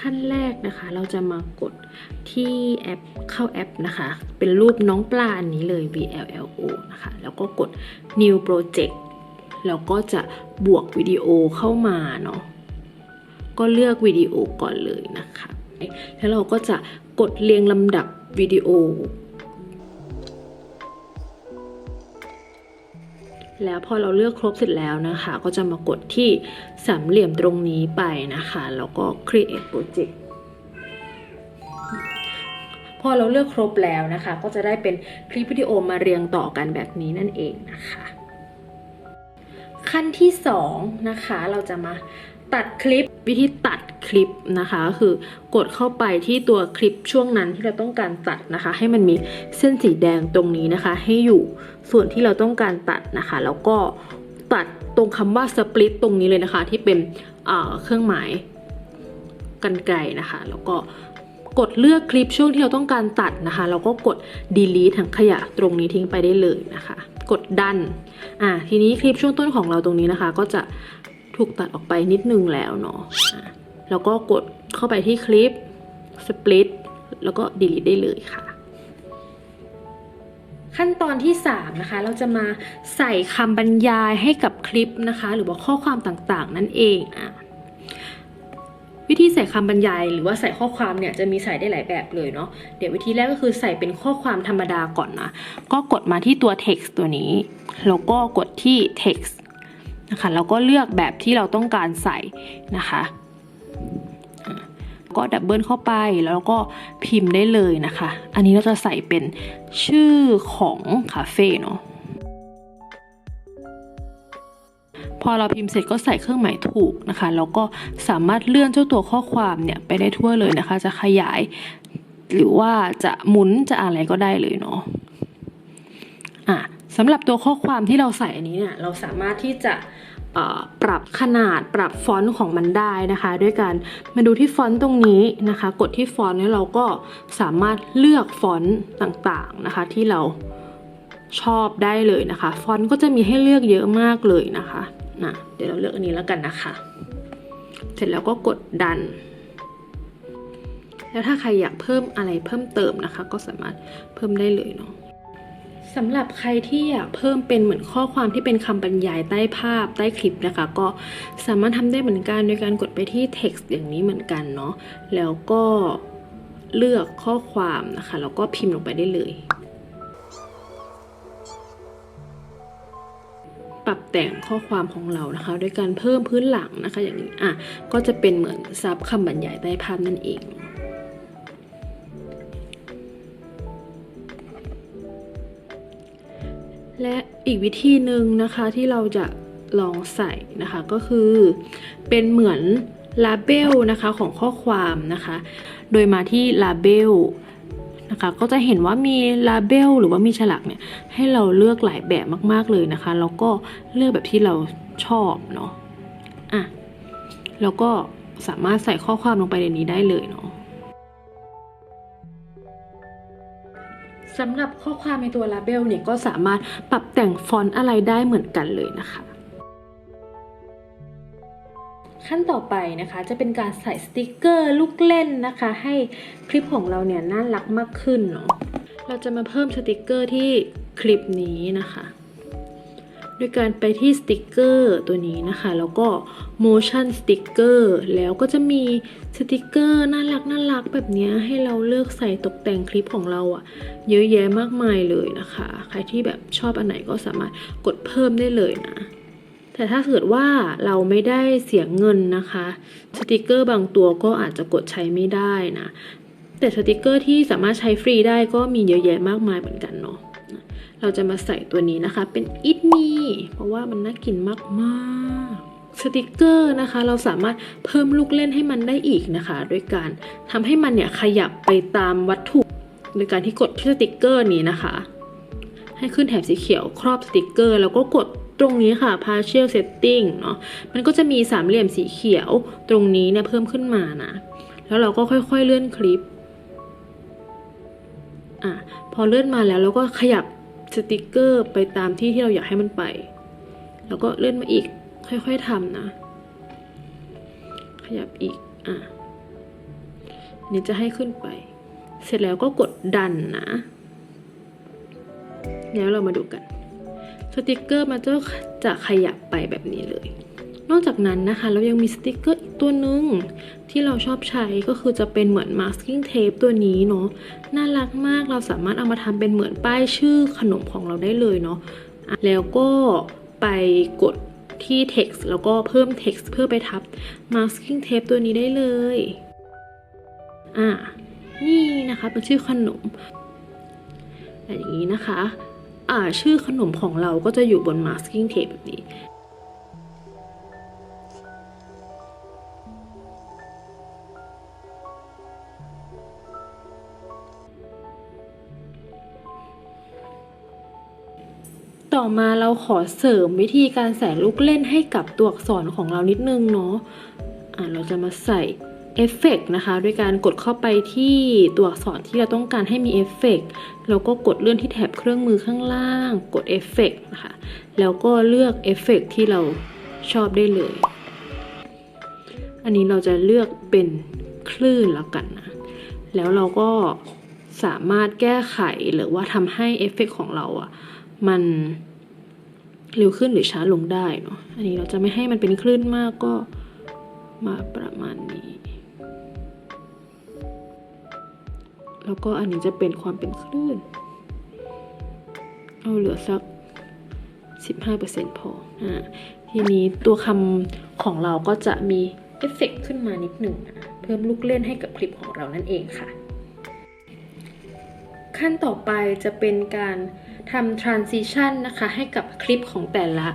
ขั้นแรกนะคะ เราจะมากดที่แอปเข้าแอปนะคะ เป็นรูปน้องปลาอันนี้เลย VLLO นะคะ แล้วก็กด New Project แล้วก็จะบวกวิดีโอเข้ามาเนาะก็เลือกวิดีโอก่อนเลยนะคะ แล้วเราก็จะกดเรียงลำดับวิดีโอ แล้วพอเราเลือกครบเสร็จแล้วนะคะ ก็จะมากดที่สามเหลี่ยมตรงนี้ไปนะคะ แล้วก็ create project พอเราเลือกครบแล้วนะคะ ก็จะได้เป็นคลิปวิดีโอมาเรียงต่อกันแบบนี้นั่นเองนะคะ ขั้นที่2นะคะเราจะมา ตัดคลิปวิธีตัดคลิปนะคะ คือกดเข้าไปที่ตัวคลิปช่วงนั้นที่เราต้องการตัดนะคะ ให้มันมีเส้นสีแดงตรงนี้นะคะ ให้อยู่ส่วนที่เราต้องการตัดนะคะ แล้วก็ตัดตรงคำว่า split ตรงนี้เลยนะคะ ที่เป็นเอ่อเครื่องหมายกันไกลนะคะ แล้วก็กดเลือกคลิปช่วงที่เราต้องการตัดนะคะ แล้วก็กด delete ถังขยะตรงนี้ทิ้งไปได้เลยนะคะ กดดันอ่าทีนี้คลิปช่วงต้นของเราตรงนี้นะคะ ก็จะ ถูกตัดออกไปนิดนึงแล้วเนาะแล้วก็กดเข้าไปที่คลิป split แล้วก็ delete ได้เลยค่ะ ขั้นตอนที่ 3 นะคะ เราจะมาใส่คำบรรยายให้กับคลิปนะคะ หรือว่าข้อความต่างๆ นั่นเองอะวิธีใส่คำบรรยายหรือว่าใส่ข้อความเนี่ยจะมีใส่ได้หลายแบบเลยเนาะเดี๋ยววิธีแรกก็คือใส่เป็นข้อความธรรมดาก่อนนะ ก็กดมาที่ตัว text ตัวนี้แล้วก็กดที่ text นะคะแล้วก็เลือกแบบที่เราต้องการใส่นะคะอะก็ดับเบิลเข้าไปแล้วก็พิมพ์ได้เลยนะคะ อันนี้เราจะใส่เป็นชื่อของคาเฟ่เนาะพอเราพิมพ์เสร็จก็ใส่เครื่องหมายถูกนะคะ แล้วก็สามารถเลื่อนเจ้าตัวข้อความเนี่ยไปได้ทั่วเลยนะคะ จะขยาย หรือว่าจะหมุนจะอะไรก็ได้เลยเนาะอะ สำหรับตัวข้อความที่เราใส่อันนี้เนี่ยเราสามารถที่จะปรับขนาดปรับฟอนต์ของมันได้นะคะ ด้วยการมาดูที่ฟอนต์ตรงนี้นะคะ กดที่ฟอนต์แล้วเราก็สามารถเลือกฟอนต์ต่างๆนะคะที่เราชอบได้เลยนะคะ ฟอนต์ก็จะมีให้เลือกเยอะมากเลยนะคะนะเดี๋ยวเราเลือกอันนี้แล้วกันนะคะ เสร็จแล้วก็กดดัน แล้วถ้าใครอยากเพิ่มอะไรเพิ่มเติมนะคะ ก็สามารถเพิ่มได้เลยเนาะ สำหรับใครที่อยากเพิ่มเป็นเหมือนข้อความที่เป็นคำบรรยายใต้ภาพใต้คลิปนะคะ ก็สามารถทำได้เหมือนกันโดยการกดไปที่ text อย่างนี้เหมือนกันเนาะแล้วก็เลือกข้อความนะคะ แล้วก็พิมพ์ลงไปได้เลย ปรับแต่งข้อความของเรานะคะด้วยการเพิ่มพื้นหลังนะคะ อย่างนี้อะก็จะเป็นเหมือนซับคำบรรยายใต้ภาพนั่นเอง อีกวิธีหนึ่งนะคะที่เราจะลองใส่นะคะก็คือเป็นเหมือนลาเบลนะคะของข้อความนะคะ โดยมาที่ลาเบลนะคะก็จะเห็นว่ามีลาเบลหรือว่ามีฉลากเนี่ยให้เราเลือกหลายแบบมากๆเลยนะคะ แล้วก็เลือกแบบที่เราชอบเนาะอะแล้วก็สามารถใส่ข้อความลงไปในนี้ได้เลยเนาะ สำหรับข้อความในตัวลาเบลเนี่ยก็สามารถปรับแต่งฟอนต์อะไรได้เหมือนกันเลยนะคะขั้นต่อไปนะคะจะเป็นการใส่สติกเกอร์ลูกเล่นนะคะ ให้คลิปของเราเนี่ยน่ารักมากขึ้นเนาะเราจะมาเพิ่มสติกเกอร์ที่คลิปนี้นะคะ ด้วยการไปที่สติกเกอร์ตัวนี้นะคะ แล้วก็ motion sticker แล้วก็จะมีสติกเกอร์น่ารักน่ารักแบบนี้ให้เราเลือกใส่ตกแต่งคลิปของเราอะเยอะแยะมากมายเลยนะคะ ใครที่แบบชอบอันไหนก็สามารถกดเพิ่มได้เลยนะแต่ถ้าเกิดว่าเราไม่ได้เสียเงินนะคะ สติกเกอร์บางตัวก็อาจจะกดใช้ไม่ได้นะ แต่สติกเกอร์ที่สามารถใช้ฟรีได้ก็มีเยอะแยะมากมายเหมือนกันเนาะ เราจะมาใส่ตัวนี้นะคะ เป็น it me เพราะว่ามันน่ากินมากๆสติกเกอร์นะคะ เราสามารถเพิ่มลูกเล่นให้มันได้อีกนะคะโดยการทำให้มันเนี่ยขยับไปตามวัตถุโดยการที่กดที่สติกเกอร์นี้นะคะ ให้ขึ้นแถบสีเขียวครอบสติกเกอร์ แล้วก็กดตรงนี้ค่ะ partial setting เนาะมันก็จะมีสามเหลี่ยมสีเขียว ตรงนี้เนี่ยเพิ่มขึ้นมานะ แล้วเราก็ค่อยๆเลื่อนคลิปอะพอเลื่อนมาแล้วเราก็ขยับ สติกเกอร์ไปตามที่ที่เราอยากให้มันไป แล้วก็เลื่อนมาอีกค่อยๆทำนะ ขยับอีกอะนี่จะให้ขึ้นไป เสร็จแล้วก็กดดันนะ แล้วเรามาดูกัน สติกเกอร์มันจะจะขยับไปแบบนี้เลย นอกจากนั้นนะคะเรายังมีสติกเกอร์อีกตัวหนึ่งที่เราชอบใช้ก็คือจะเป็นเหมือน masking tape ตัวนี้เนาะน่ารักมากเราสามารถเอามาทำเป็นเหมือนป้ายชื่อขนมของเราได้เลยเนาะแล้วก็ไปกดที่ text แล้วก็เพิ่ม text เพื่อไปทับ masking tape ตัวนี้ได้เลย อะ นี่นะคะเป็นชื่อขนมแต่อย่างนี้นะคะ อ่าชื่อขนมของเราก็จะอยู่บน masking tape แบบนี้ ต่อมาเราขอเสริมวิธีการใส่ลูกเล่นให้กับตัวอักษรของเรานิดนึงเนาะะเราจะมาใส่เอฟเฟกต์นะคะด้วยการกดเข้าไปที่ตัวอักษรที่เราต้องการให้มีเอฟเฟกต์แล้วก็กดเลื่อนที่แถบเครื่องมือข้างล่าง กดเอฟเฟกต์นะคะ แล้วก็เลือกเอฟเฟกต์ที่เราชอบได้เลย อันนี้เราจะเลือกเป็นคลื่นแล้วกันนะ แล้วเราก็สามารถแก้ไขหรือว่าทำให้เอฟเฟกต์ของเราอะ มันเร็วขึ้นหรือช้าลงได้เนาะ อันนี้เราจะไม่ให้มันเป็นคลื่นมากก็มาประมาณนี้ แล้วก็อันนี้จะเป็นความเป็นคลื่น เอาเหลือสัก 15%พอ อ่า ทีนี้ตัวคำของเราก็จะมีเอฟเฟกต์ขึ้นมานิดหนึ่งนะ เพิ่มลูกเล่นให้กับคลิปของเรานั่นเองค่ะ ขั้นต่อไปจะเป็นการทำ transition นะคะ ให้กับคลิปของแต่ละ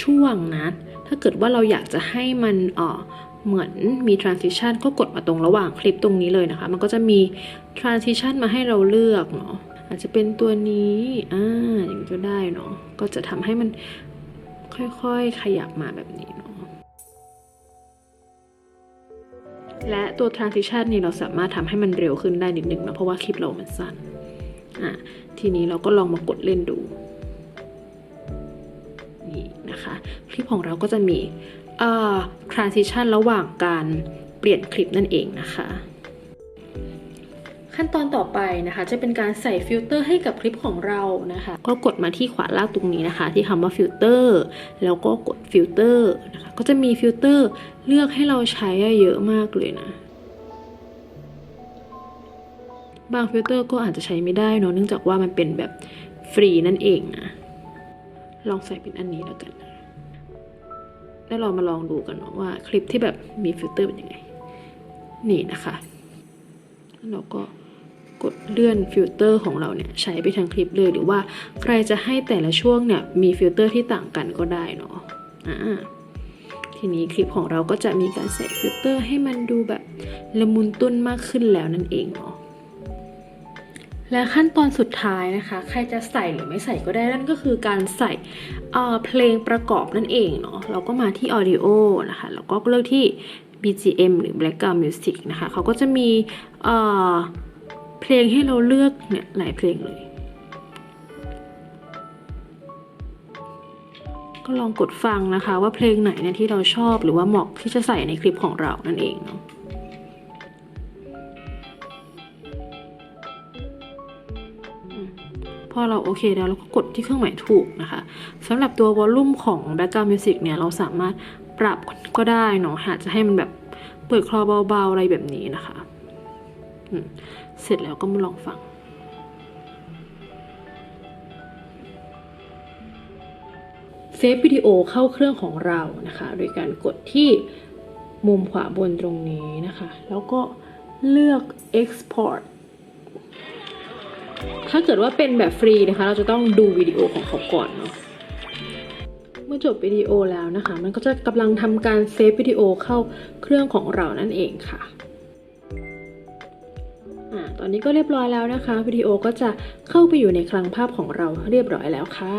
ช่วงนะ ถ้าเกิดว่าเราอยากจะให้มันเออเหมือนมี transition ก็กดมาตรงระหว่างคลิปตรงนี้เลยนะคะ มันก็จะมี transition มาให้เราเลือกเนาะอาจจะเป็นตัวนี้อ่าอย่างนี้ก็ได้เนาะก็จะทำให้มันค่อยๆขยับมาแบบนี้เนาะและตัว transition นี่เราสามารถทำให้มันเร็วขึ้นได้นิดนึงเนาะเพราะว่าคลิปเรามันสั้น อะทีนี้เราก็ลองมากดเล่นดูนี่นะคะคลิปของเราก็จะมีอ่อ transition ระหว่างการเปลี่ยนคลิปนั่นเองนะคะขั้นตอนต่อไปนะคะจะเป็นการใส่ฟิลเตอร์ให้กับคลิปของเรานะคะก็กดมาที่ขวาล่างตรงนี้นะคะ ที่คำว่าฟิลเตอร์แล้วก็กดฟิลเตอร์นะคะก็จะมีฟิลเตอร์เลือกให้เราใช้เยอะมากเลยนะ บางฟิลเตอร์ก็อาจจะใช้ไม่ได้เนอะเนื่องจากว่ามันเป็นแบบฟรีนั่นเองนะลองใส่เป็นอันนี้แล้วกันแล้วเรามาลองดูกันเนาะว่าคลิปที่แบบมีฟิลเตอร์เป็นยังไง นี่นะคะแล้วเราก็กดเลื่อนฟิลเตอร์ของเราเนี่ยใช้ไปทั้งคลิปเลยหรือว่าใครจะให้แต่ละช่วงเนี่ยมีฟิลเตอร์ที่ต่างกันก็ได้เนาะอ่าทีนี้คลิปของเราก็จะมีการใส่ฟิลเตอร์ให้มันดูแบบละมุนตุ้นมากขึ้นแล้วนั่นเองเนาะ และขั้นตอนสุดท้ายนะคะ ใครจะใส่หรือไม่ใส่ก็ได้นั่นก็คือการใส่เเพลงประกอบนั่นเองเนาะเราก็มาที่ Audio นะคะแล้วก็เลือกที่ BGM หรือ Background Music นะคะเขาก็จะมีเเพลงให้เราเลือกเนี่ยหลายเพลงเลย ก็ลองกดฟังนะคะว่าเพลงไหนเนี่ยที่เราชอบหรือว่าเหมาะที่จะใส่ในคลิปของเรานั่นเองเนาะ พอเราโอเคแล้วเราก็กดที่เครื่องหมายถูกนะคะสำหรับตัววอลลุ่มของ Background Music เนี่ยเราสามารถปรับก็ได้เนาะอาจจะให้มันแบบเปิดคลอเบาๆอะไรแบบนี้นะคะเสร็จแล้วก็มาลองฟังเซฟวิดีโอเข้าเครื่องของเรานะคะ โดยการกดที่มุมขวาบนตรงนี้นะคะ แล้วก็เลือก export ถ้าเกิดว่าเป็นแบบฟรีนะคะ เราจะต้องดูวิดีโอของเขาก่อนเนาะเมื่อจบวิดีโอแล้วนะคะ มันก็จะกำลังทำการเซฟวิดีโอเข้าเครื่องของเรานั่นเองค่ะอ่าตอนนี้ก็เรียบร้อยแล้วนะคะ วิดีโอก็จะเข้าไปอยู่ในคลังภาพของเราเรียบร้อยแล้วค่ะ